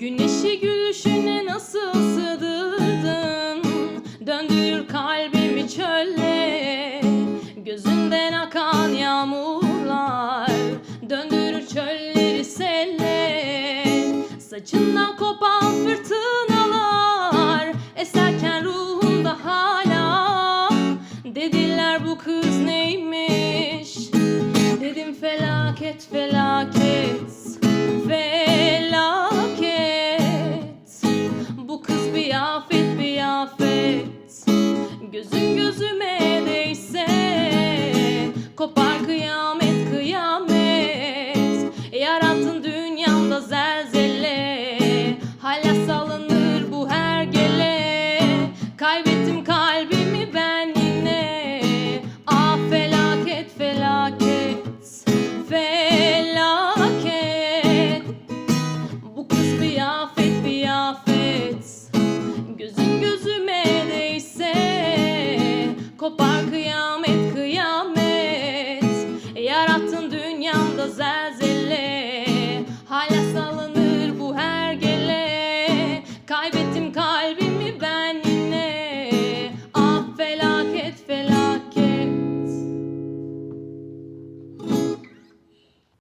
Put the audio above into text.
Güneşi gülüşüne nasıl sığdırdın? Döndür kalbimi çölle. Gözünden akan yağmurlar Döndürür çölleri selle. Saçından kopan fırtınalar Eserken ruhumda hala. Dediler bu kız neymiş? Dedim felaket felaket. kıyafet kıyafet. Gözün gözüme değse Kopar kıyamet kıyamet. Yarattın dünyamda zer kopar kıyamet kıyamet. Yarattın dünyamda zelzele. Hala salınır bu her gele Kaybettim kalbi